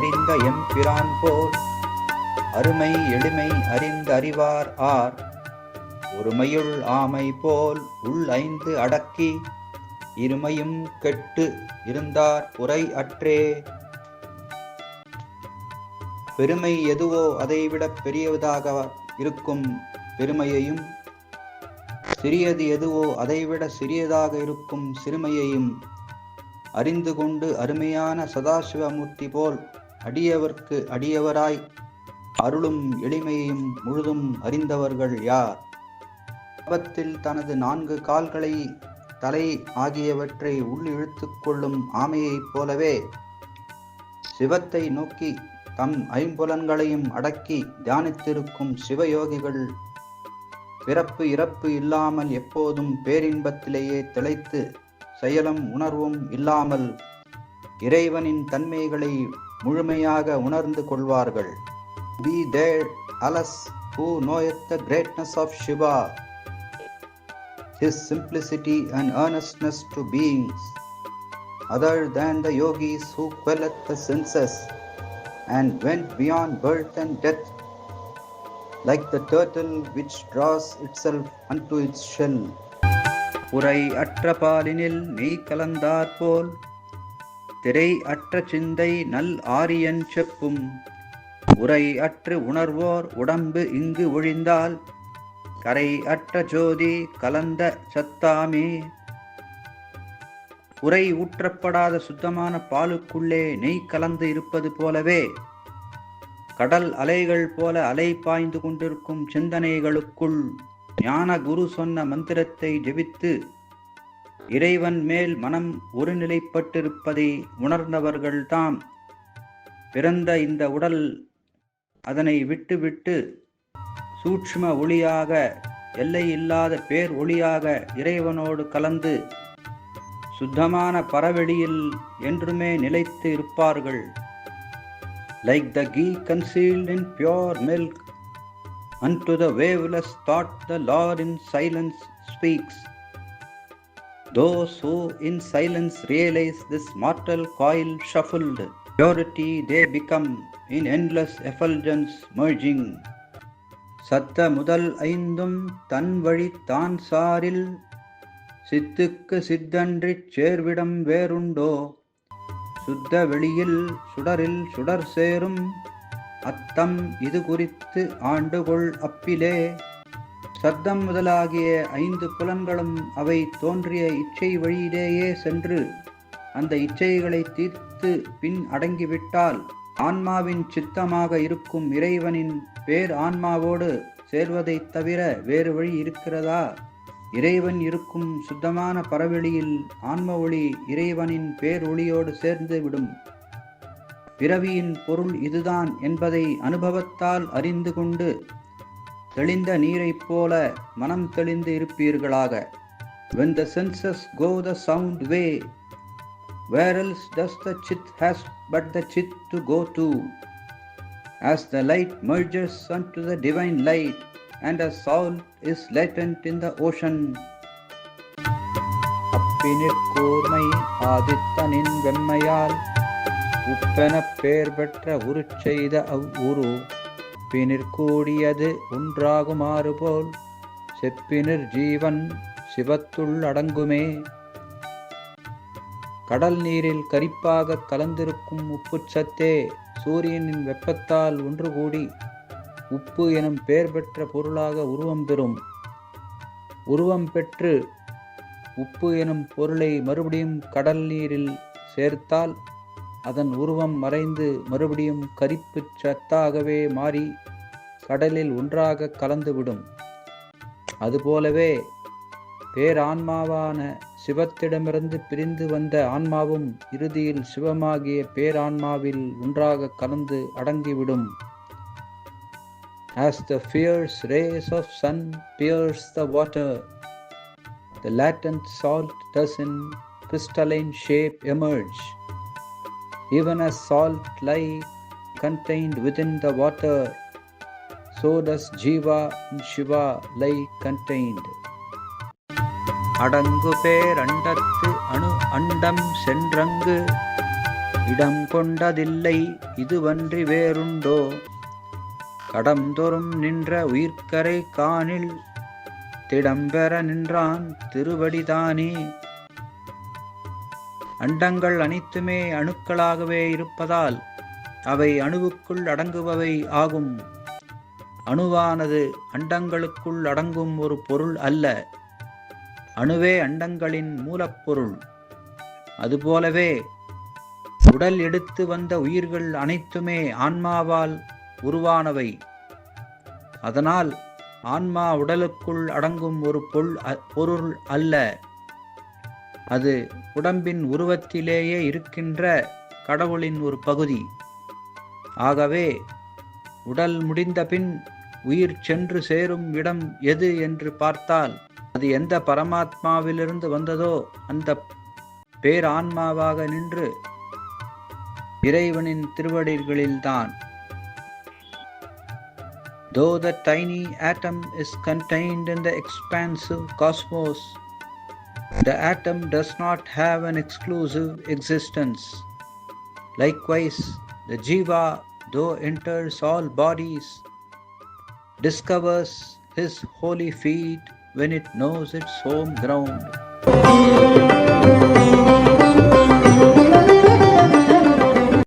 அறிந்த எம்பிரான் போல். அருமை எளிமை அறிந்து அறிவார் ஆர். ஒருமையுள் ஆமை போல் உள் ஐந்து அடக்கி இருமையும் கெட்டு இருந்தார் உரை அற்றே. பெருமை எதுவோ அதைவிட பெரியதாக இருக்கும் பெருமையையும் சிறியது எதுவோ அதைவிட சிறியதாக இருக்கும் சிறுமையையும் அறிந்து கொண்டு அருமையான சதாசிவமூர்த்தி போல் அடியவர்க்கு அடியவராய் அருளும் எளிமையையும் முழுதும் அறிந்தவர்கள் யார்? ஆபத்தில் தனது நான்கு கால்களை தலை ஆகியவற்றை உள் கொள்ளும் ஆமையைப் போலவே சிவத்தை நோக்கி தம் ஐம்புலன்களையும் அடக்கி தியானித்திருக்கும் சிவயோகிகள் பிறப்பு இறப்பு இல்லாமல் எப்போதும் பேரின்பத்திலேயே திளைத்து செயலும் உணர்வும் இல்லாமல் இறைவனின் தன்மைகளை முழுமையாக உணர்ந்து கொள்வார்கள் be they alas who knoweth the greatness of Shiva his simplicity and earnestness to beings other than the yogis who quelleth the senses and went beyond birth and death like the turtle which draws itself unto its shell உரை அற்ற பாலினில் நெய் கலந்தாற்போல் திரை அற்ற சிந்தை நல் ஆரியன் செப்பும். உரை அற்று உணர்வோர் உடம்பு இங்கு ஒழிந்தால் கரை அற்ற ஜோதி கலந்த சத்தாமே. உரை ஊற்றப்படாத சுத்தமான பாலுக்குள்ளே நெய் கலந்து இருப்பது போலவே கடல் அலைகள் போல அலை பாய்ந்து கொண்டிருக்கும் சிந்தனைகளுக்குள் ஞான குரு சொன்ன மந்திரத்தை ஜெபித்து இறைவன் மேல் மனம் ஒருநிலைப்பட்டிருப்பதை உணர்ந்தவர்கள்தாம். பிறந்த இந்த உடல் அதனை விட்டுவிட்டு சூட்சும ஒளியாக எல்லையில்லாத பேர் ஒளியாக இறைவனோடு கலந்து சுத்தமான பரவெளியில் என்றுமே நிலைத்து இருப்பார்கள். Like the key concealed in pure milk unto the waveless thought the lore in silence speaks Those who in silence realize this mortal coil shuffled, purity they become in endless effulgence merging. சத்த முதல் ஐந்தும் தன் வழி தான் சாரில் சித்துக்கு சித்தன்றிச் சேர்விடம் வேறுண்டோ சுத்த வெளியில் சுடரில் சுடர் சேரும் அத்தம் இது குறித்து ஆண்டுகொள் அப்பிலே சத்தம் முதலாகிய ஐந்து புலன்களும் அவை தோன்றிய இச்சை வழியிலேயே சென்று அந்த இச்சைகளை தீர்த்து பின் அடங்கிவிட்டால் ஆன்மாவின் சித்தமாக இருக்கும் இறைவனின் பேர் ஆன்மாவோடு சேர்வதைத் தவிர வேறு வழி இருக்கிறதா? இறைவன் இருக்கும் சுத்தமான பரவெளியில் ஆன்ம ஒளி இறைவனின் பேர் ஒளியோடு சேர்ந்து விடும். பிறவியின் பொருள் இதுதான் என்பதை அனுபவத்தால் அறிந்து கொண்டு தெளிந்த நீரைப் போல மனம் தெளிந்து இருப்பீர்களாக when the senses go the sound way where else does the chit has but the chit to go to as the light merges unto the divine light and as salt is latent in the ocean அப்பினிற்கூர்மை ஆதித்தனின் வெம்மையால் உப்பெனப் பேர் பெற்ற உருச்செய்த அவ்வுரு பினிற்கூடியது ஒன்றாகுமாறு போல் செப்பினிற் ஜீவன் சிவத்துள் அடங்குமே. கடல் நீரில் கரிப்பாக கலந்திருக்கும் உப்புச் சத்தே சூரியனின் வெப்பத்தால் ஒன்று கூடி உப்பு எனும் பெயர் பெற்ற பொருளாக உருவம் பெறும். உருவம் பெற்று உப்பு எனும் பொருளை மறுபடியும் கடல் நீரில் சேர்த்தால் அதன் உருவம் மறைந்து மறுபடியும் கரிப்புச் சத்தாகவே மாறி கடலில் ஒன்றாக கலந்துவிடும் அதுபோலவே பேரான்மாவான சிவத்திடமிருந்து பிரிந்து வந்த ஆன்மாவும் இறுதியில் சிவமாகிய பேரான்மாவில் ஒன்றாக கலந்து அடங்கிவிடும் As the fierce rays of sun pierce the water, the latent salt does in crystalline shape emerge. Even as salt lie contained within the water, so does Jiva and Shiva lie contained. அடங்கு பேரண்டத்து அணு அண்டம் சென்றங்கு இடம் கொண்டதில்லை இதுவன்றி வேறுண்டோ கடம்தொறும் நின்ற உயிர்க்கரை காணில் திடம்பெற நின்றான் திருவடிதானே அண்டங்கள் அனைத்துமே அணுக்களாகவே இருப்பதால் அவை அணுவுக்குள் அடங்குபவை ஆகும். அணுவானது அண்டங்களுக்குள் அடங்கும் ஒரு பொருள் அல்ல. அணுவே அண்டங்களின் மூலப்பொருள். அதுபோலவே உடல் எடுத்து வந்த உயிர்கள் அனைத்துமே ஆன்மாவால் உருவானவை. அதனால் ஆன்மா உடலுக்குள் அடங்கும் ஒரு பொருள் அ- பொருள் அல்ல. அது உடம்பின் உருவத்திலேயே இருக்கின்ற கடவுளின் ஒரு பகுதி. ஆகவே உடல் முடிந்த பின் உயிர் சென்று சேரும் இடம் எது என்று பார்த்தால் அது எந்த பரமாத்மாவிலிருந்து வந்ததோ அந்த பேரான்மாவாக நின்று இறைவனின் திருவடிகளில்தான். Though the tiny atom is contained in the expansive cosmos, the atom does not have an exclusive existence. Likewise, the jiva, though enters all bodies, discovers his holy feet when it knows its home ground.